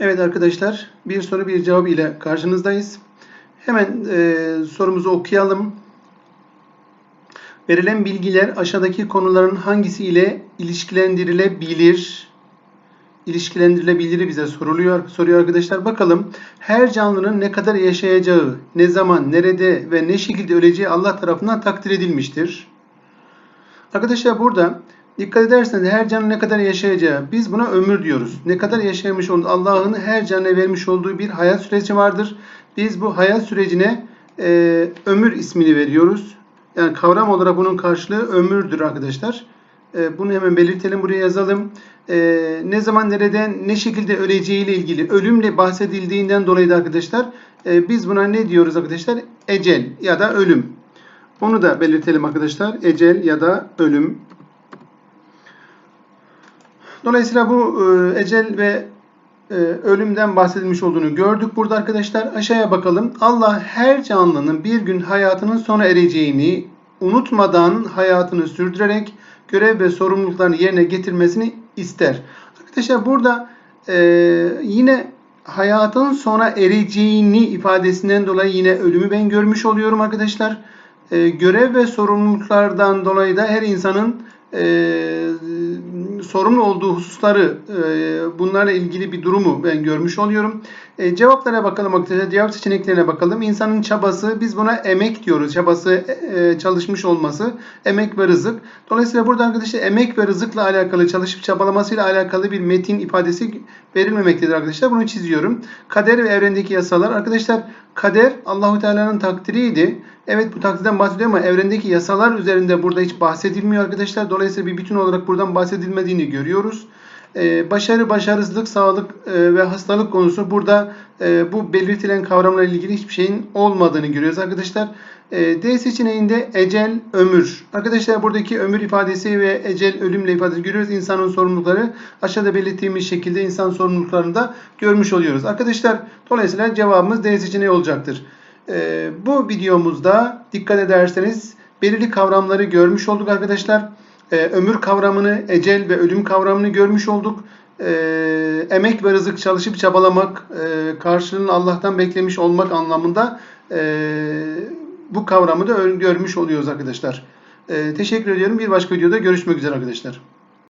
Evet arkadaşlar, bir soru bir cevap ile karşınızdayız. Hemen e, sorumuzu okuyalım. Verilen bilgiler aşağıdaki konuların hangisi ile ilişkilendirilebilir? İlişkilendirilebilir bize soruluyor, soruyor arkadaşlar. Bakalım her canlının ne kadar yaşayacağı, ne zaman, nerede ve ne şekilde öleceği Allah tarafından takdir edilmiştir. Arkadaşlar burada dikkat ederseniz her canlı ne kadar yaşayacağı biz buna ömür diyoruz. Ne kadar yaşamış olduğu Allah'ın her canına vermiş olduğu bir hayat süreci vardır. Biz bu hayat sürecine e, ömür ismini veriyoruz. Yani kavram olarak bunun karşılığı ömürdür arkadaşlar. E, bunu hemen belirtelim buraya yazalım. E, ne zaman nereden ne şekilde öleceği ile ilgili ölümle bahsedildiğinden dolayı da arkadaşlar e, biz buna ne diyoruz arkadaşlar? Ecel ya da ölüm. Onu da belirtelim arkadaşlar. Ecel ya da ölüm. Dolayısıyla bu e, ecel ve e, ölümden bahsedilmiş olduğunu gördük burada arkadaşlar. Aşağıya bakalım. Allah her canlının bir gün hayatının sona ereceğini unutmadan hayatını sürdürerek görev ve sorumluluklarını yerine getirmesini ister. Arkadaşlar burada e, yine hayatın sona ereceğini ifadesinden dolayı yine ölümü ben görmüş oluyorum arkadaşlar. Görev ve sorumluluklardan dolayı da her insanın e, sorumlu olduğu hususları e, bunlarla ilgili bir durumu ben görmüş oluyorum. E, cevaplara bakalım arkadaşlar. Cevap seçeneklerine bakalım. İnsanın çabası biz buna emek diyoruz. Çabası e, çalışmış olması emek ve rızık. Dolayısıyla burada arkadaşlar emek ve rızıkla alakalı çalışıp çabalamasıyla alakalı bir metin ifadesi verilmemektedir arkadaşlar. Bunu çiziyorum. Kader ve evrendeki yasalar. Arkadaşlar kader Allahu Teala'nın takdiriydi. Evet bu takdirden bahsediyor ama evrendeki yasalar üzerinde burada hiç bahsedilmiyor arkadaşlar. Dolayısıyla bir bütün olarak buradan bahsedilmediğini görüyoruz. Ee, başarı, başarısızlık, sağlık e, ve hastalık konusu burada e, bu belirtilen kavramlarla ilgili hiçbir şeyin olmadığını görüyoruz arkadaşlar. E, D seçeneğinde ecel, ömür. Arkadaşlar buradaki ömür ifadesi ve ecel, ölümle ifadesi görüyoruz. İnsanın sorumlulukları aşağıda belirttiğimiz şekilde insan sorumluluklarını da görmüş oluyoruz. Arkadaşlar dolayısıyla cevabımız D seçeneği olacaktır. E, bu videomuzda dikkat ederseniz belirli kavramları görmüş olduk arkadaşlar. E, ömür kavramını, ecel ve ölüm kavramını görmüş olduk. E, emek ve rızık çalışıp çabalamak, e, karşılığını Allah'tan beklemiş olmak anlamında e, bu kavramı da görmüş oluyoruz arkadaşlar. E, teşekkür ediyorum. Bir başka videoda görüşmek üzere arkadaşlar.